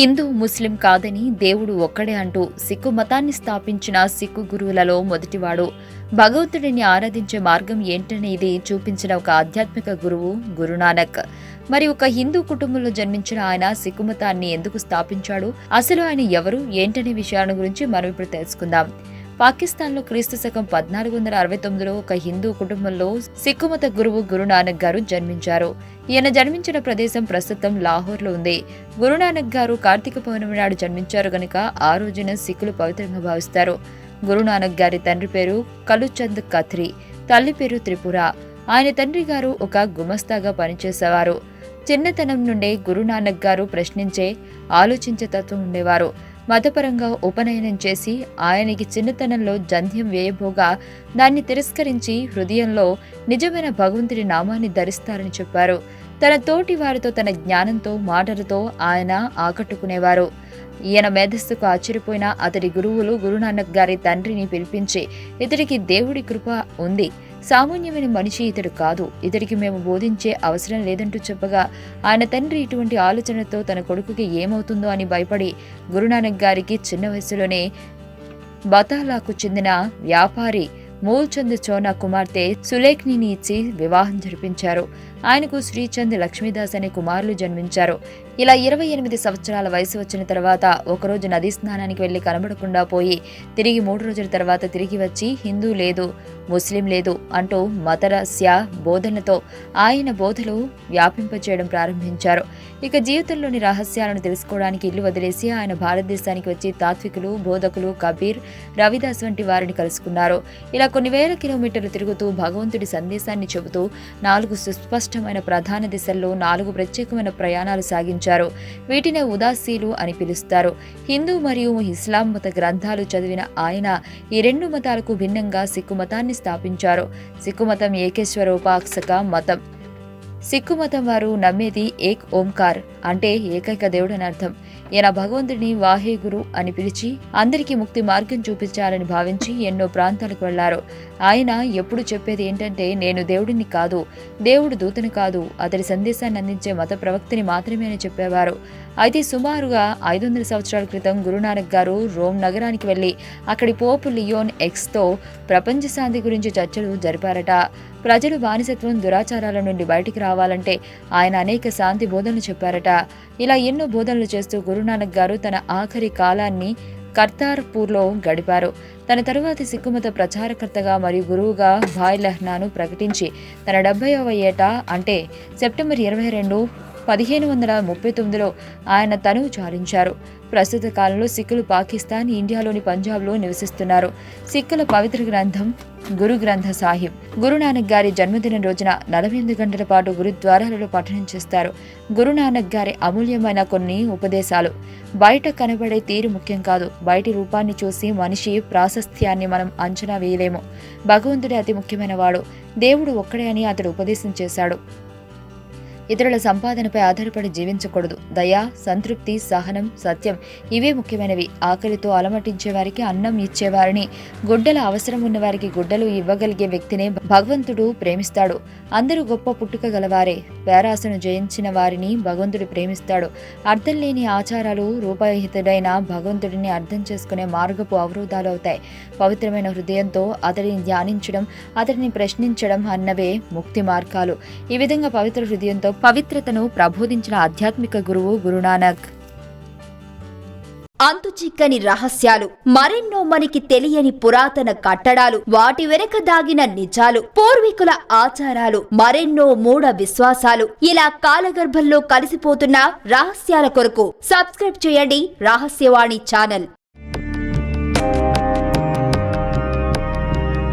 హిందూ ముస్లిం కాదని దేవుడు ఒక్కడే అంటూ సిక్కు మతాన్ని స్థాపించిన సిక్కు గురువులలో మొదటివాడు. భగవంతుడిని ఆరాధించే మార్గం ఏంటనేది చూపించిన ఒక ఆధ్యాత్మిక గురువు గురునానక్. మరి ఒక హిందూ కుటుంబంలో జన్మించిన ఆయన సిక్కు మతాన్ని ఎందుకు స్థాపించాడు? అసలు ఆయన ఎవరు? ఏంటనే విషయాల గురించి మనం ఇప్పుడు తెలుసుకుందాం. పాకిస్తాన్లో క్రీస్తు శకం పద్నాలుగు వందల అరవై తొమ్మిదిలో ఒక హిందూ కుటుంబంలో సిక్కుమత గురువు గురునానక్ గారు జన్మించారు. ఈయన జన్మించిన ప్రదేశం ప్రస్తుతం లాహోర్లో ఉంది. గురునానక్ గారు కార్తీక పౌర్ణమి నాడు జన్మించారు గనుక ఆ రోజున సిక్కులు పవిత్రంగా భావిస్తారు. గురునానక్ గారి తండ్రి పేరు కలుచంద్ కథ్రి తల్లి పేరు త్రిపుర. ఆయన తండ్రి గారు ఒక గుమస్తాగా పనిచేసేవారు. చిన్నతనం నుండే గురునానక్ గారు ప్రశ్నించే ఆలోచించే తత్వం ఉండేవారు. మతపరంగా ఉపనయనం చేసి ఆయనకి చిన్నతనంలో జంధ్యం వేయబోగా దాన్ని తిరస్కరించి హృదయంలో నిజమైన భగవంతుడి నామాన్ని ధరిస్తారని చెప్పారు. తన తోటి వారితో తన జ్ఞానంతో మాటలతో ఆయన ఆకట్టుకునేవారు. ఈయన మేధస్సుకు ఆశ్చర్యపోయిన అతడి గురువులు గురునానక్ గారి తండ్రిని పిలిపించి ఇతడికి దేవుడి కృప ఉంది. సామాన్యమైన మనిషి ఇతడు కాదు. ఇతడికి మేము బోధించే అవసరం లేదంటూ చెప్పగా ఆయన తండ్రి ఇటువంటి ఆలోచనతో తన కొడుకుకి ఏమవుతుందో అని భయపడి గురునానక్ గారికి చిన్న వయసులోనే బతాలాకు చెందిన వ్యాపారి మూల్చంద్ చోనా కుమార్తె సులేఖ్నిని ఇచ్చి వివాహం జరిపించారు. ఆయనకు శ్రీచంద్ లక్ష్మీదాస్ అనే కుమారులు జన్మించారు. ఇలా ఇరవై ఎనిమిది సంవత్సరాల వయసు వచ్చిన తర్వాత ఒకరోజు నదీ స్నానానికి వెళ్ళి కనబడకుండా పోయి తిరిగి మూడు రోజుల తర్వాత తిరిగి వచ్చి హిందూ లేదు ముస్లిం లేదు అంటూ మతరస్య బోధనతో ఆయన బోధలు వ్యాపింపచేయడం ప్రారంభించారు. ఇక జీవితంలోని రహస్యాలను తెలుసుకోవడానికి ఇల్లు వదిలేసి ఆయన భారతదేశానికి వచ్చి తాత్వికులు బోధకులు కబీర్ రవిదాస్ వంటి వారిని కలుసుకున్నారు. ఇలా కొన్ని వేల కిలోమీటర్లు తిరుగుతూ భగవంతుడి సందేశాన్ని చెబుతూ నాలుగు సుస్పష్టమైన ప్రధాన దిశల్లో నాలుగు ప్రత్యేకమైన ప్రయాణాలు సాగించారు. వీటినే ఉదాసీలు అని పిలుస్తారు. హిందూ మరియు ఇస్లాం మత గ్రంథాలు చదివిన ఆయన ఈ రెండు మతాలకు భిన్నంగా సిక్కు మతాన్ని స్థాపించారు. సిక్కు మతం ఏకేశ్వరోపాసక మతం. సిక్కు మతం వారు నమ్మేది ఏక్ ఓంకార్ అంటే ఏకైక దేవుడు అని అర్థం. ఈయన భగవంతుడిని వాహేగురు అని పిలిచి అందరికీ ముక్తి మార్గం చూపించాలని భావించి ఎన్నో ప్రాంతాలకు వెళ్ళారు. ఆయన ఎప్పుడు చెప్పేది ఏంటంటే నేను దేవుడిని కాదు దేవుడు దూతను కాదు అతడి సందేశాన్ని అందించే మత ప్రవక్తని మాత్రమే అని చెప్పేవారు. అయితే సుమారుగా ఐదు వందల సంవత్సరాల క్రితం గురునానక్ గారు రోమ్ నగరానికి వెళ్ళి అక్కడి పోపు లియోన్ ఎక్స్తో ప్రపంచ శాంతి గురించి చర్చలు జరిపారట. ప్రజలు బానిసత్వం దురాచారాల నుండి బయటికి రావాలంటే ఆయన అనేక శాంతి బోధనలు చెప్పారట. ఇలా ఎన్నో బోధనలు చేస్తూ గురునానక్ గారు తన ఆఖరి కాలాన్ని కర్తార్పూర్లో గడిపారు. తన తరువాతి సిక్కుమత ప్రచారకర్తగా మరియు గురువుగా భాయ్ లెహ్నాను ప్రకటించి తన డెబ్బైవ ఏట అంటే సెప్టెంబర్ ఇరవై రెండు పదిహేను వందల ముప్పై తొమ్మిదిలో ఆయన తనువు చాలించారు. ప్రస్తుత కాలంలో సిక్కులు పాకిస్తాన్ ఇండియాలోని పంజాబ్లో నివసిస్తున్నారు. సిక్కుల పవిత్ర గ్రంథం గురు గ్రంథ సాహిబ్. గురునానక్ గారి జన్మదినం రోజున నలభై ఎనిమిది గంటల పాటు గురుద్వారాలలో పఠనం చేస్తారు. గురునానక్ గారి అమూల్యమైన కొన్ని ఉపదేశాలు. బయట కనబడే తీరు ముఖ్యం కాదు. బయటి రూపాన్ని చూసి మనిషి ప్రాశస్త్యాన్ని మనం అంచనా వేయలేము. భగవంతుడే అతి ముఖ్యమైన వాడు దేవుడు ఒక్కడే అని అతడు ఉపదేశం చేశాడు. ఇతరుల సంపాదనపై ఆధారపడి జీవించకూడదు. దయ సంతృప్తి సహనం సత్యం ఇవే ముఖ్యమైనవి. ఆకలితో అలమటించే వారికి అన్నం ఇచ్చేవారిని గుడ్డల అవసరం ఉన్నవారికి గుడ్డలు ఇవ్వగలిగే వ్యక్తినే భగవంతుడు ప్రేమిస్తాడు. అందరూ గొప్ప పుట్టుక గలవారే. పేరాసను జయించిన వారిని భగవంతుడు ప్రేమిస్తాడు. అర్థం లేని ఆచారాలు రూపహితుడైన భగవంతుడిని అర్థం చేసుకునే మార్గపు అవరోధాలు అవుతాయి. పవిత్రమైన హృదయంతో అతడిని ధ్యానించడం అతడిని ప్రశ్నించడం అన్నవే ముక్తి మార్గాలు. ఈ విధంగా పవిత్ర హృదయంతో పవిత్రతను ప్రబోధించిన ఆధ్యాత్మిక గురువు గురునానక్. అంతు చిక్కని రహస్యాలు మరెన్నో మనకి తెలియని పురాతన కట్టడాలు వాటి వెనక దాగిన నిజాలు పూర్వీకుల ఆచారాలు మరెన్నో మూఢ విశ్వాసాలు ఇలా కాలగర్భంలో కలిసిపోతున్న రహస్యాల కొరకు సబ్స్క్రైబ్ చేయండి రహస్యవాణి ఛానల్.